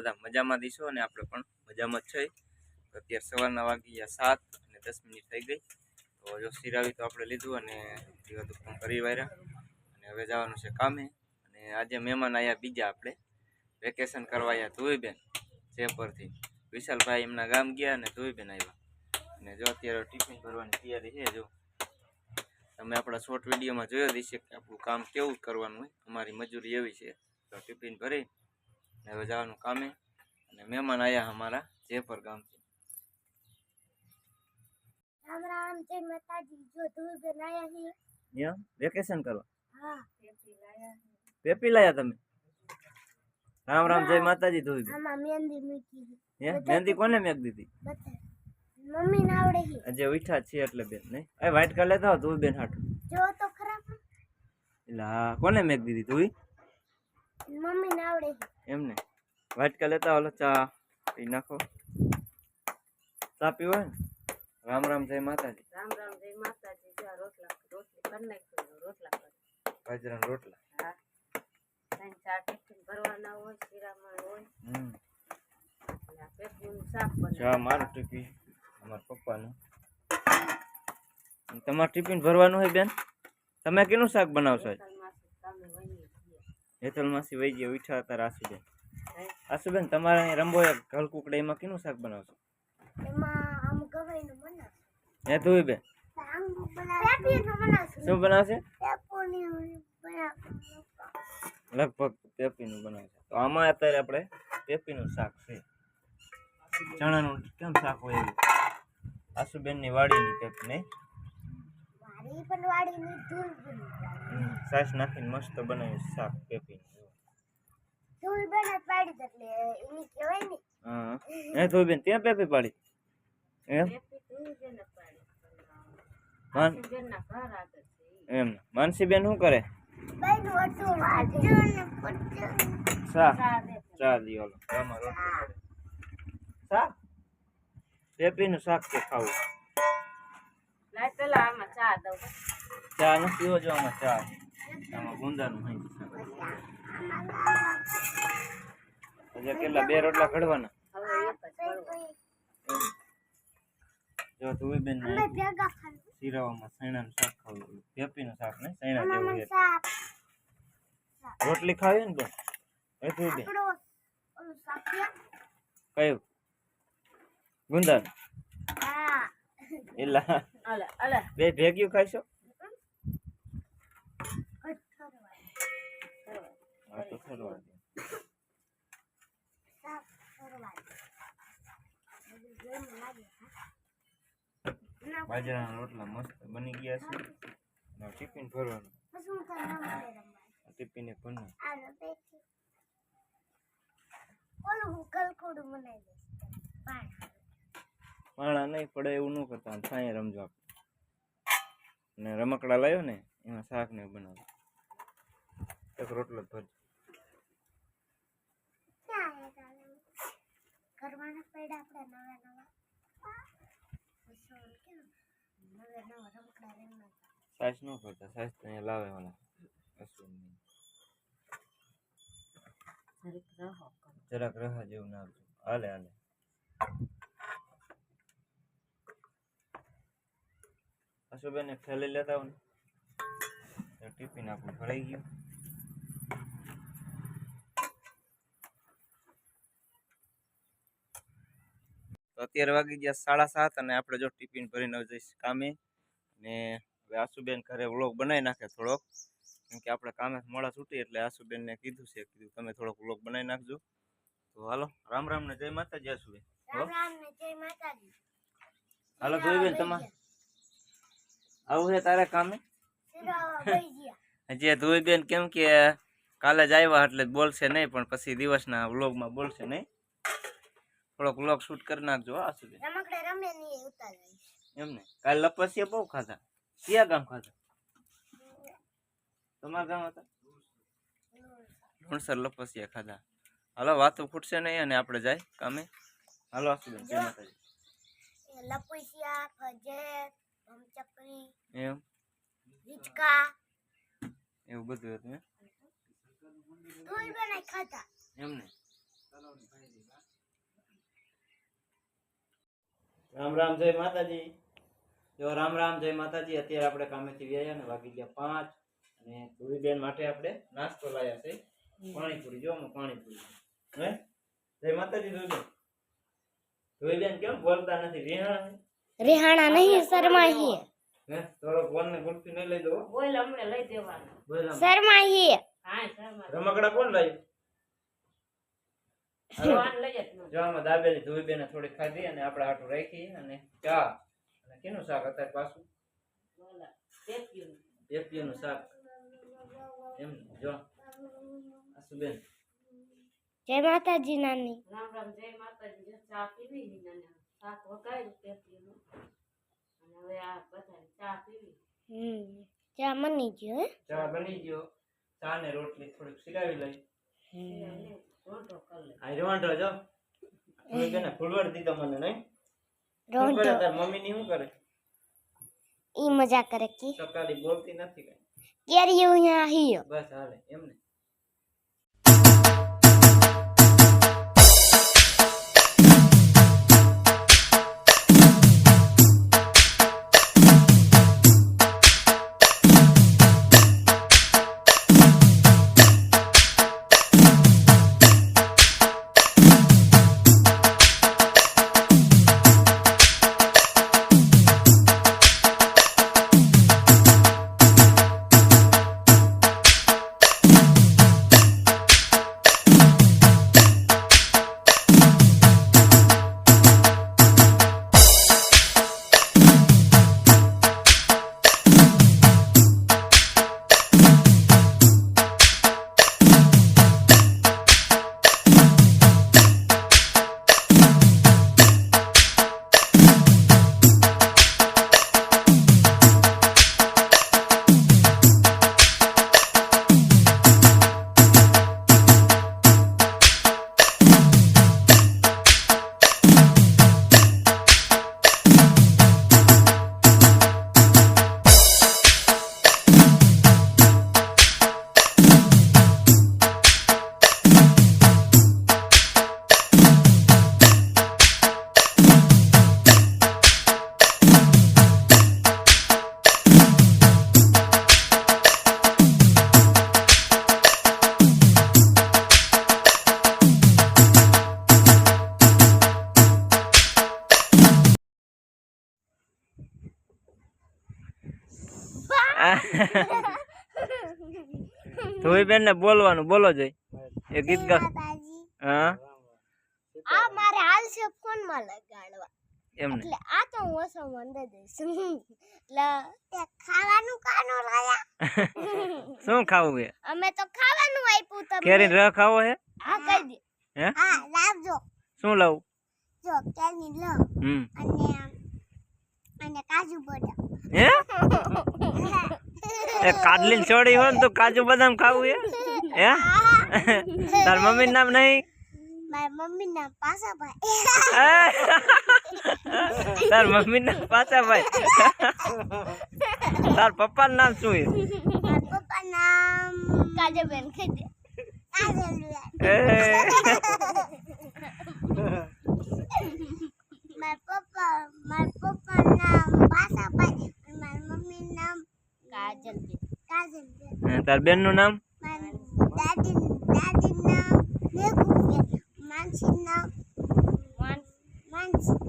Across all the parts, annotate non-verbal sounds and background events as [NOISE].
બધા મજામાં દઈશું અને આપણે પણ મજામાં જ છે. અત્યારે સવારના વાગી ગયા સાત અને દસ મિનિટ થઈ ગઈ. તો જો સિરાવી તો આપણે લીધું અને દીવા ફોન કરી વાર્યા અને હવે જવાનું છે કામે. અને આજે મહેમાન આવ્યા બીજા આપણે. વેકેશન કરવા આવ્યા ધોઈબેન, જયપુરથી. વિશાલભાઈ એમના ગામ ગયા અને ધોઈબેન આવ્યા અને જો અત્યારે ટિફિન ભરવાની તૈયારી છે, જો. તમે આપણા શોર્ટ વિડીયોમાં જોયો દઈશે કે આપણું કામ કેવું કરવાનું હોય. અમારી મજૂરી એવી છે. તો ટિફિન ભરી ને હવે જવાનું કામે અને મહેમાન આવ્યા અમારા જયપુર ગામથી. રામ રામ જય માતાજી. જો ધૂળ બનાયા હી એમ? વેકેશન કરવા? હા. પેપી લાયા તમે? રામ રામ જય માતાજી ધોઈ આમાં મહેંદી મૂકી હે? મહેંદી કોને મેક દીધી? મમ્મી ને આવડે હી આજે ઉઠા છે એટલે બેન નહીં? એ વ્હાઈટ કલર તું બેન હાટું. જો તો ખરાબ એટલે કોને મેક દીધી તું મમ્મી ને આવડે એમ એમને વાટકા લેતા ઓલો ચા પી નાખો. ચા પીવો ને? રામ રામ જય માતાજી. રામ રામ જય માતાજી. જો રોટલા રોટલી કરી નાખી રોટલા કરી. બાજરાના રોટલા. હા. ત્રણ ચાર ટિફિન ભરવાના હોય શિરામણ હોય. હમ. ચા મારું ટિફિન અમારા પપ્પાનું. તમારે ટિફિન ભરવાનું હોય બેન? તમે કેનું શાક બનાવશો માસી વહી ગયા ઉઠ્યા હતા આસુબેન હે? આસુબેન તમારે અહીં રંબો એક ઘર કુકડા એમાં કેનું શાક બનાવશો? એમાં આમ ગવાઈ નું બનાવ હે તું બેન. આમ બનાવ પેપી નું બનાવશું? શું બનાવશે. લગભગ પેપીનું બનાવશે. તો આમાં અત્યારે આપણે પેપીનું શાક છે. ચણાનું કેમ શાક હોય એવું? આસુબેનની વાડીની પેપી નહીં? પણ વાડીની ધૂળ છાશ નાખીને મસ્ત બનાવ્યું શાક ને. હા તો બેન ત્યાં પેપી પાડી. એમ? પેપી. એમ માનસીબેન શું કરે? શા ચા દી. ઓલો પેપીનું શાક કે ખાવું? પેલા આમાં ચા દઉં. ચા નું પીવો જો આમાં ચા. આમાં ગુંદાનું હોય. કેટલા બે રોટલા ઘડવાના? હવે એક જ તું બેન અમે સૈણા નું શાક ખાવું પેપીનું શાક ને સૈણા જેવું રોટલી ખાવી ને બેન? એ તું બેન. કયું? ગુંદાનું? હા. એલા. બે ભેગ્યું ખાઈશો હા, તો ખરવા બાજરાના રોટલા મસ્ત બની ગયા છે. ને ટિફિન ભરવાનું. ટિફિન ભરવાનું. આ પાણા નહીં પડે એવું ન કરતા સાંજે રમજો આપણે. ને રમકડા લાવ્યો ને, એમાં શાક ને બનાવો એક રોટલો ભરજો ક્યાં હે તારે? કરવાના પડ્યા આપણે નવા નવા. પછી ઓલું કેવું? નવા નવા રમકડા રમવા. સાસ ન કરતા સાસ તો અહીંયા લાવે મને. જરીક રહો જેવું નાખજો હાલે હાલે. અશુબેન ફેલી લેતા આવો ને ટિફિન આપણું ભરાઈ ગયું. તો અત્યારે વાગી ગયા સાડા સાત અને આપણે જો ટિફિન ભરીને જઈશ કામે. ને હવે આશુબેન ઘરે વ્લોગ બનાવી નાખે થોડોક. કેમ કે આપણે કામે મોડા છૂટી એટલે આશુબેનને કીધું છે કીધું તમે થોડોક વ્લોગ બનાવી નાખજો. તો હાલો રામ રામ ને જય માતાજી આશુબેન. હો રામ રામ ને જય માતાજી. હાલો જોઈબેન તમારે. આવું છે તારે કામે? હજી ધોઈબેન કેમ કે કાલે જ આવ્યા એટલે બોલશે નહીં પણ પછી દિવસના વ્લોગમાં બોલશે નહીં. થોડોક વ્લોગ શૂટ કરી નાખજો આ સુધી. રમકડે રમે એમને કાલે લપસિયા બહુ ખાધા. કયા ગામ ખાધા? તમારા ગામ હતા? ભણસર લપસિયા ખાધા. હાલો વાતો ખૂટશે નહીં અને આપણે જાય કામે. હાલો આસુબેન જય માતાજી. એ લપુસિયા ભમચકરી એમ? હિચકા. એવું બધું હતું એમ? એમને રામ રામ જય માતાજી. જો રામ રામ જય માતાજી અત્યારે આપણે કામેથી વ્યાયા ને વાગી ગયા પાંચ અને ધુવીબેન માટે આપણે નાસ્તો લાયા છે. પાણીપુરી જો પાણીપુરી. હે? જય માતાજી ધોવી બેન કેમ બોલતા નથી? વિહાણા રેહાણા નહીં શરમાહી હે થોડો ફોન ને ગુલ્ફી નહીં લઈ દો. બોલ અમને લઈ દેવાના. બોલ. શરમાહી હા શર્મા રમકડા કોણ લાવ્યું? જવાન લઈ જ ન. જો આમાં દાબેલી ધુવીબેને થોડી ખાધી અને આપણે આટું રાખી અને ચા. અને કેનું શાક અત્યારે પાછું? એપીનું શાક. એમ જો. આસુબેન જય માતાજી નાની. રામ રામ જય માતાજી. ચા પીવી ની શાક વગાડ્યું અને હવે આ બધા ચા પીવી. હમ ચા મની ગયો હે. ચા બની ગયો. ચા ને રોટલી થોડીક સિરાવી લઈ. અને રોટો કરી લે આ રોંઢો જો ધુવીબેને ફૂલવડ દીધો મને નહીં? શું રોંઢો. કરે તાર મમ્મી ની શું કરે? ઈ મજા કરે કી. સકાલી બોલતી નથી કઈ. કેરી અહીંયા હિયો બસ હાલે એમને ધુવીબેન ને બોલવાનું બોલો જોઈ એ ગીત ગા હા? આ મારે હાલ છે ફોનમાં લગાડવા એમને એટલે આ તો હું ઓછો મંદે દઈશ. એટલે ખાવાનું કાનો લાયા? [LAUGHS] શું ખાવું છે અમે તો ખાવાનું આપ્યું તમને. કેરી રહ ખાવો હે? હા કહી દે. હે? હા લાવજો. શું લાવું જો કેરી લો. હમ. અને અને કાજુ બદામ. હે? એ કાડલી છોડી હોય ને તો કાજુ બદામ ખાવું હે? હે? તાર મમ્મી નામ નહીં? મારા મમ્મી ના પાસા તાર મમ્મી નામ પાછા ભાઈ તાર પપ્પા નામ શું હે? પપ્પા નામ કહી દે કાજલબેન એ, મારા પપ્પા મારા પપ્પા નામ પાસાભાઈ અને મારા મમ્મી નામ કાજલબેન કાજલબેન તાર બેનનું નામ?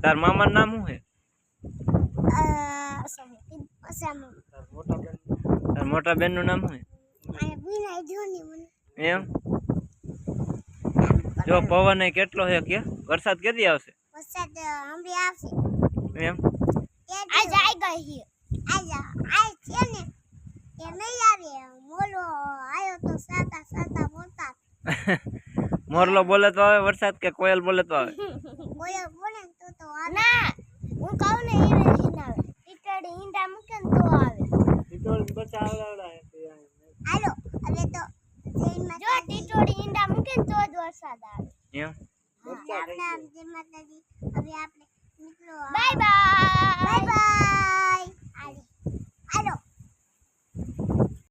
તાર મામા નામ શું છે? તાર મોટા બેનનું નામ શું છે? એમ? જો પવન કેટલો છે કે? વરસાદ કેટલી આવશે? વરસાદ હમણાં આવશે એમ? આજ આઈ ગઈ. આજ આજ છે ને? નહીં આવે મોલો આયો તો સાતા સાતા બોલતા મોરલો બોલે તો આવે વરસાદ કે કોયલ બોલે તો આવે બોલે તો તો આવે ના હું કહું ને એને હિન આવે ટીટડી ઈંડા મૂકે ને તો આવે હાલો હવે તો જો ટીટોડી ઈંડા મૂકે ને તો જ વરસાદ આવે એમ માતાજી હવે આપણે નીકળો બાય બાય બાય બાય હાલો